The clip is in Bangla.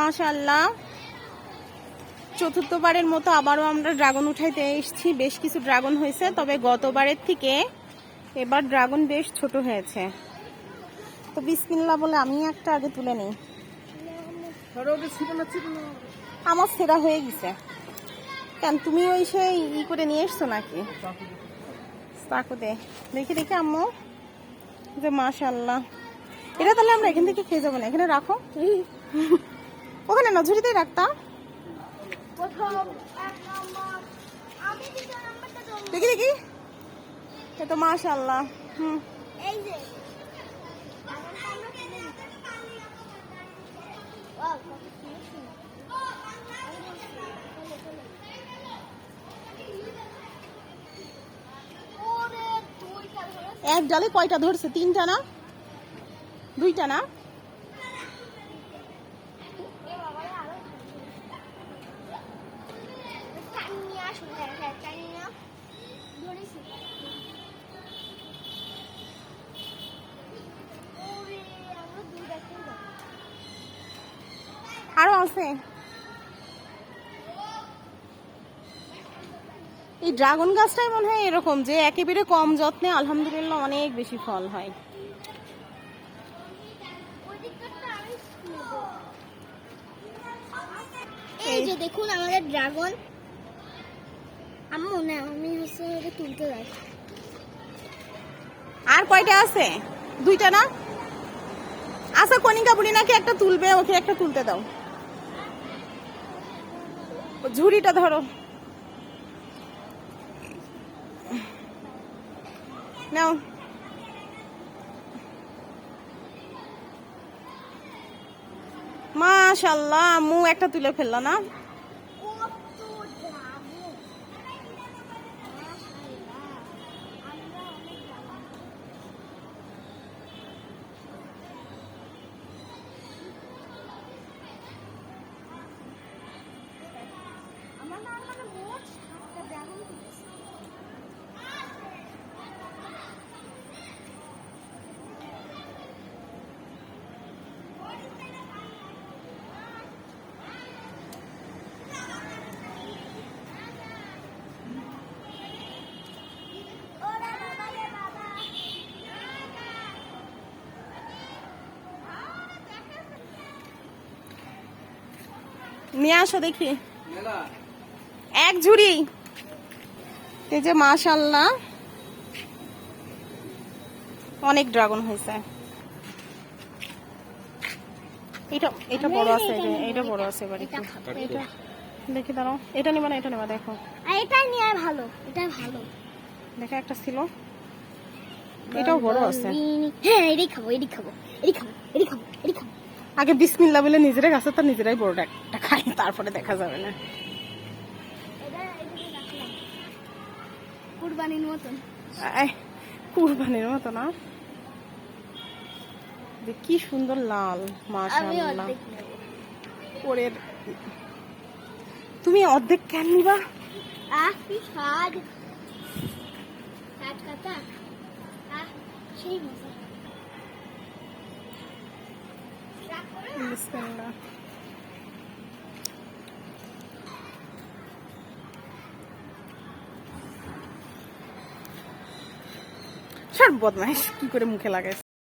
মাশাল্লাহ চতুর্থবারের মতো আবারও আমরা ড্রাগন উঠাইতে এসেছি। বেশ কিছু ড্রাগন হয়েছে তবে গতবারের থেকে এবার ড্রাগন বেশ ছোট হয়েছে। তো বিসমিল্লা বলে আমি একটা আগে তুলে নিই। আমার সেরা হয়ে গেছে। কেন তুমি ওই সেই ই করে নিয়ে এসছো নাকি? চাকু দে। দেখি দেখি আম্মু। যে মাশাল্লাহ এটা তাহলে আমরা এখান থেকে খেয়ে যাব না এখানে রাখো। ওখানে না রাখতাম দেখি দেখি। তো মাশাল্লাহ হুম। এক ডালে কয়টা ধরছে? তিনটা না? দুইটা না এ বাবা রে, আরও টান নিয়ে আসুন, আরও আছে এই ড্রাগন গাছটাই মনে হয় এরকম যে একেবারে কম যত্নে আলহামদুলিল্লাহ অনেক বেশি ফল হয়। এই যে দেখুন আমাদের ড্রাগন আম্মু, না, আমি হচ্ছে তুলতে যাই। আর কয়টা আছে? দুইটা না? আচ্ছা কনিকা বুড়ি নাকি একটা তুলবে, ওকে একটা তুলতে দাও। ঝুড়িটা ধরো। নাও। মাশাল্লাহ মু একটা তুলে ফেলল না? নিয়ে আসো দেখি। এক ঝুড়ি। এই যে মাশাল্লাহ অনেক ড্রাগন হয়েছে। এটা এটা বড় আছে এটা বড় আছে এবার এটা দেখি দাঁড়াও। এটা নিবা না এটা নেবা দেখো। এটাই নিয়ে ভালো এটা ভালো। দেখো একটা ছিল। এটাও বড় আছে। হ্যাঁ এটাই খাব এটাই খাব এটাই খাব এটাই খাব এটাই খাব। আগে বিসমিল্লা বলে নিজেরাই গাছে তার নিজেরাই বড়টা একটা খাই তারপরে দেখা যাবে না। কুরবানির মতন। কুরবানির মতো না যে কি সুন্দর লাল মাশাআল্লাহ। তুমি অর্ধেক কেন নিবা? আহ কি স্বাদ। স্বাদ কাটা আহ সেই মজা। বিসমিল্লাহ। সব বদমাইশ কি করে মুখে লাগাইছ?